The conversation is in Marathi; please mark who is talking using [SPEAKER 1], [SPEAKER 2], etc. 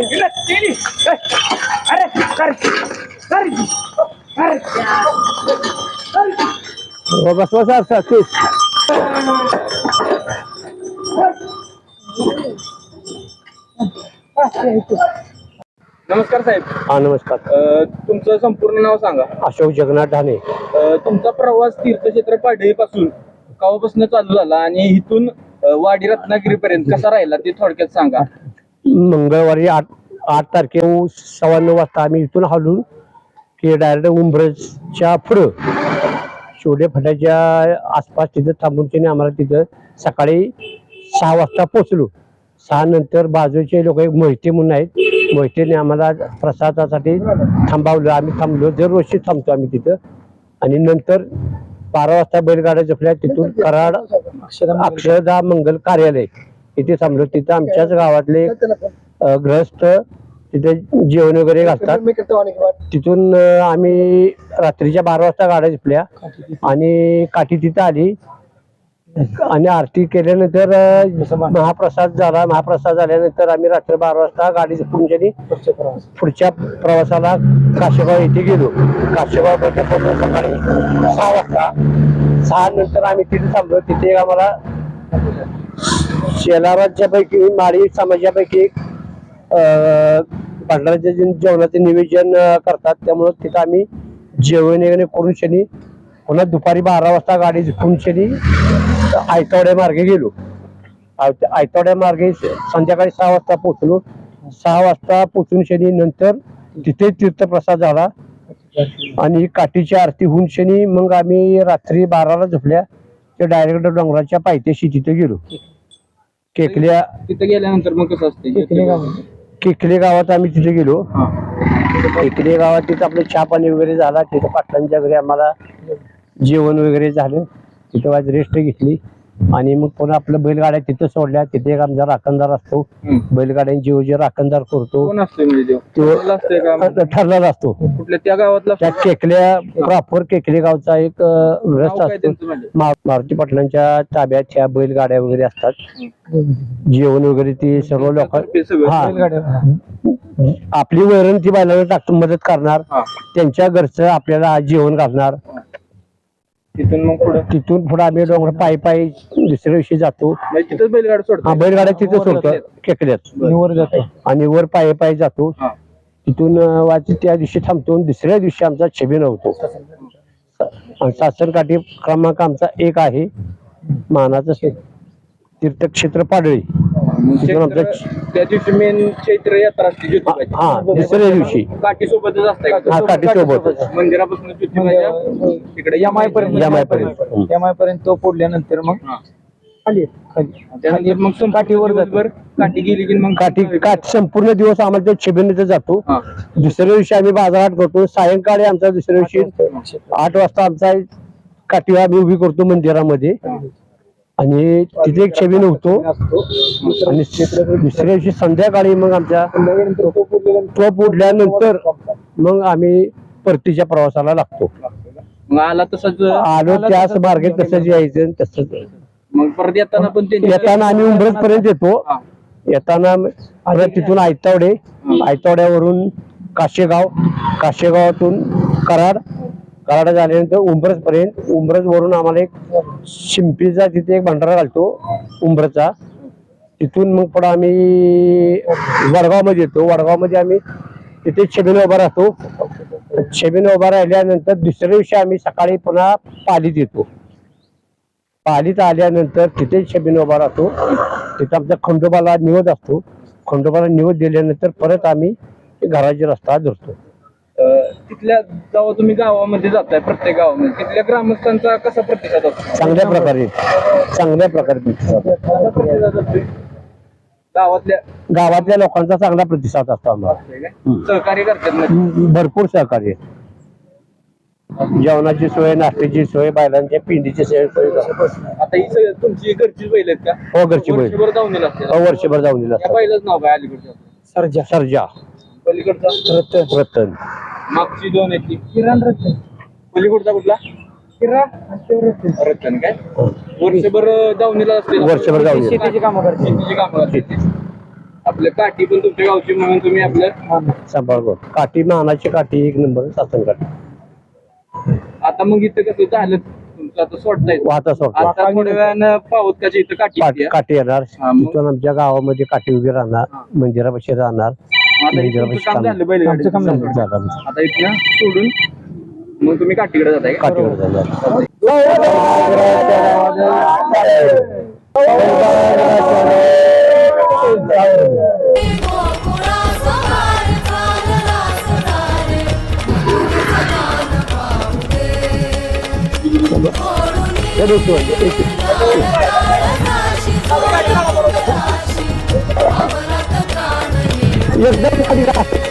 [SPEAKER 1] इकडे केली. ए, अरे कर कर. कर
[SPEAKER 2] बस बस असं असं.
[SPEAKER 1] नमस्कार साहेब.
[SPEAKER 2] हा नमस्कार.
[SPEAKER 1] अ, तुमचं संपूर्ण नाव सांगा.
[SPEAKER 2] अशोक जगन्नाथ ढाणे.
[SPEAKER 1] अ, तुमचा प्रवास तीर्थक्षेत्र पाडळी पासून कावापासून चालू झाला आणि इथून अ, वाडी रत्नागिरी पर्यंत कसा राहिला ते थोडक्यात सांगा.
[SPEAKER 2] मंगळवारी आठ आठ तारखे सव्वा नऊ वाजता आम्ही इथून हलून की डायरेक्ट उंबरजच्या पुढं शोडे फाट्याच्या आसपास तिथं थांबून त्याने आम्हाला तिथं सकाळी सहा वाजता पोचलो सहा नंतर बाजूचे लोक एक मोहिते म्हणून आहेत. मोहितेने आम्हाला प्रसादासाठी थांबवलं. आम्ही थांबलो. दरवर्षी थांबतो आम्ही तिथं. आणि नंतर बारा वाजता बैलगाड्या झोपल्या तिथून कराड अक्षरदा मंगल कार्यालय. इथे थांबलो तिथं आमच्याच गावातले अ, गृहस्थ तिथे जेवण वगैरे घालतात तिथून अ, आम्ही रात्रीच्या बारा वाजता गाड्या झोपल्या. आणि काठी तिथं आली. आणि आरती केल्यानंतर अ, महाप्रसाद झाला. महाप्रसाद झाल्यानंतर आम्ही रात्री बारा वाजता गाडी झोपून गेली. पुढच्या प्रवासाला काशेगाव येथे गेलो. काशेगावमध्ये पोहोचलो सकाळी सहा वाजता. सहा नंतर आम्ही तिथे थांबलो. तिथे एक आम्हाला शेलाराच्या पैकी माळी समाजापैकी एक जेवणाचे नियोजन करतात त्यामुळं तिथं आम्ही जेवण वगैरे करून शनी पुन्हा दुपारी बारा वाजता गाडी झुकून शनी आयतवड्या मार्गे गेलो. आयतवाड्या आयतवड्या मार्गे संध्याकाळी सहा वाजता पोचलो सहा वाजता पोचून शनी नंतर तिथे तीर्थप्रसाद झाला. आणि काठीची आरती होऊन शनी मग आम्ही रात्री बाराला झोपल्या. ते डायरेक्ट डोंगराच्या पायथ्याशी तिथे गेलो. केकल्या
[SPEAKER 1] तिथे गेल्यानंतर मग कसं असते
[SPEAKER 2] केकले गावात. आम्ही तिथे गेलो. केकले गावात तिथं आपलं चहा पाणी वगैरे झाला. तिथं पाटलांच्या घरी आम्हाला जेवण वगैरे झालं. तिथं आज रेस्ट घेतली. आणि मग पुन्हा आपलं बैलगाड्या तिथं सोडल्या तिथे एक आमचा राखणदार असतो. बैलगाड्यांची जे राखणदार करतो.
[SPEAKER 1] कोण असतोय म्हणजे तो
[SPEAKER 2] तो
[SPEAKER 1] ठरलेला असतोय का?
[SPEAKER 2] ठरलेला असतो.
[SPEAKER 1] कुठल्या त्या गावातला
[SPEAKER 2] त्या केकल्या प्रॉपर केकले गावचा एक अं,
[SPEAKER 1] नाव
[SPEAKER 2] ग्रस्त
[SPEAKER 1] काय
[SPEAKER 2] असतो.
[SPEAKER 1] त्यांचं म्हणजे?
[SPEAKER 2] मा- मारुती पाटलांच्या ताब्यात ह्या बैलगाड्या वगैरे असतात. जेवण वगैरे ते सर्व लोक
[SPEAKER 1] ते सगळं.
[SPEAKER 2] हा. आपली वैरण ती बैलाला टाकून मदत करणार.
[SPEAKER 1] हा.
[SPEAKER 2] त्यांच्या घरचं आपल्याला आज जेवण घालणार.
[SPEAKER 1] तिथून मग पुढे?
[SPEAKER 2] तिथून पुढे आम्ही डोंगर पायी पायी दुसऱ्या दिवशी जातो.
[SPEAKER 1] म्हणजे तिथंच बैलगाडी
[SPEAKER 2] हा
[SPEAKER 1] सोडतो
[SPEAKER 2] बैलगाड्या तिथे सोडतो केकल्यात
[SPEAKER 1] वर जातो
[SPEAKER 2] आणि वर पायी पायी जातो.
[SPEAKER 1] हा.
[SPEAKER 2] तिथून अं, वाची त्या दिवशी थांबतो आणि दुसऱ्या दिवशी आमचा छबिन होतो आणि सासनकाठी क्रमांक आमचा एक आहे. मानाचं तीर्थक्षेत्र पाडळी. तिथून
[SPEAKER 1] त्या दिवशी मेन चैत्र यात्रा असते ज्योतिबाची.
[SPEAKER 2] हा दुसऱ्या दिवशी.
[SPEAKER 1] काठी सोबतच असते.
[SPEAKER 2] हा काठी सोबत
[SPEAKER 1] मंदिरापासून ज्योतिबाच्या तिकडे
[SPEAKER 3] यमाय पर्यंत
[SPEAKER 2] यमाय पर्यंत. हं.
[SPEAKER 3] पर्यंत तो फोडल्यानंतर मग
[SPEAKER 1] हा.
[SPEAKER 3] खाली खाली.
[SPEAKER 1] त्यानंतर मग संपूर्ण
[SPEAKER 3] काठीवर जातो.
[SPEAKER 1] दिवसभर काठी गेली की मग
[SPEAKER 2] काठी काठी संपूर्ण दिवस आम्हाला त्या छबिनीत जातो.
[SPEAKER 1] हा.
[SPEAKER 2] दुसऱ्या दिवशी आम्ही बाजारात करतो. सायंकाळी आमचा दुसऱ्या दिवशी आठ वाजता. आमचा काठी आम्ही उभी करतो मंदिरामध्ये. आणि तिथे एक छबिन होतो आणि दुसऱ्या दिवशी संध्याकाळी मग आमच्या टोप उडल्यानंतर मग आम्ही परतीच्या प्रवासाला लागतो.
[SPEAKER 1] मग आला तसंच
[SPEAKER 2] आलो त्याच मार्गे तसंच यायचं तसंच
[SPEAKER 1] मग परत येताना पण
[SPEAKER 2] येताना आम्ही उंबरज पर्यंत येतो. येताना परत तिथून आयतावडे आयतावड्यावरून काशेगाव काशेगावातून कराड कराडा झाल्यानंतर उंबरजपर्यंत उंबरजवरून आम्हाला एक शिंपीचा तिथे एक भंडारा घालतो उंबरचा. तिथून मग पुढं आम्ही वडगावमध्ये येतो. वडगावमध्ये आम्ही तिथे छबिन उभा राहतो. छबिन उभा राहिल्यानंतर दुसऱ्या दिवशी आम्ही सकाळी पुन्हा पालीत येतो. पालीत आल्यानंतर तिथे छबिन उभा राहतो. तिथं आमच्या खंडोबाला निवद असतो. खंडोबाला निवद दिल्यानंतर परत आम्ही घराचे रस्ता धरतो.
[SPEAKER 1] तिथल्या जेव्हा तुम्ही गावामध्ये जाताय प्रत्येक गावामध्ये तिथल्या ग्रामस्थांचा कसा प्रतिसाद असतो?
[SPEAKER 2] चांगल्या प्रकारे चांगल्या प्रकारे प्रतिसाद.
[SPEAKER 1] कसा प्रतिसाद असतोय? गावातल्या
[SPEAKER 2] गावातल्या लोकांचा चांगला प्रतिसाद असतो आम्हाला.
[SPEAKER 1] असतोय काय? सहकार्य करतात ना?
[SPEAKER 2] भरपूर सहकार्य. जेवणाची सोय नाश्त्याची सोय बैलांच्या पिंडीची सोय सोय
[SPEAKER 1] आता ही सगळी तुमची घरची बैल आहेत का?
[SPEAKER 2] हो घरची बैल.
[SPEAKER 1] वर्षभर जाऊन
[SPEAKER 2] हो, वर्षभर जाऊन दिला
[SPEAKER 1] बैलाच नाव काय अलीकडच्या
[SPEAKER 3] सर्जा.
[SPEAKER 2] सर्जा.
[SPEAKER 1] पलीकडचा?
[SPEAKER 3] रतन.
[SPEAKER 2] रतन.
[SPEAKER 1] मागची दोन आहेत ती.
[SPEAKER 3] किरण रतन.
[SPEAKER 1] पलीकडचा कुठला?
[SPEAKER 3] किरण रतन.
[SPEAKER 1] रतन काय? वर्षभर दावणीला असते.
[SPEAKER 2] वर्षभर.
[SPEAKER 3] शेतीची कामं करते.
[SPEAKER 1] शेतीची कामं करते. आपल्या काठी पण तुमच्या गावची म्हणून तुम्ही आपलं
[SPEAKER 2] सांभाळ काठी मानाची काठी एक नंबर सासन काठी.
[SPEAKER 1] आता मग इथं कसं झालं? तुमचं आता
[SPEAKER 2] वाहता
[SPEAKER 1] थोड्या वेळानं पावत का इथं काठी
[SPEAKER 2] काठी
[SPEAKER 1] येते.
[SPEAKER 2] काठी येणार.
[SPEAKER 1] हा, मग?
[SPEAKER 2] तिथून आमच्या गावामध्ये काठी उभी राहणार
[SPEAKER 1] हा.
[SPEAKER 2] मंदिरापाशी राहणार.
[SPEAKER 1] आता इथं तुमचं काम झालं बैलगाडी
[SPEAKER 3] आमचं काम झालं.
[SPEAKER 2] झालं आमचं.
[SPEAKER 1] आता इथनं सोडून मग तुम्ही काठीकडे जाताय का?
[SPEAKER 2] काठीवर
[SPEAKER 4] सदारे ओढुनी Yes, dahil ka
[SPEAKER 2] dito.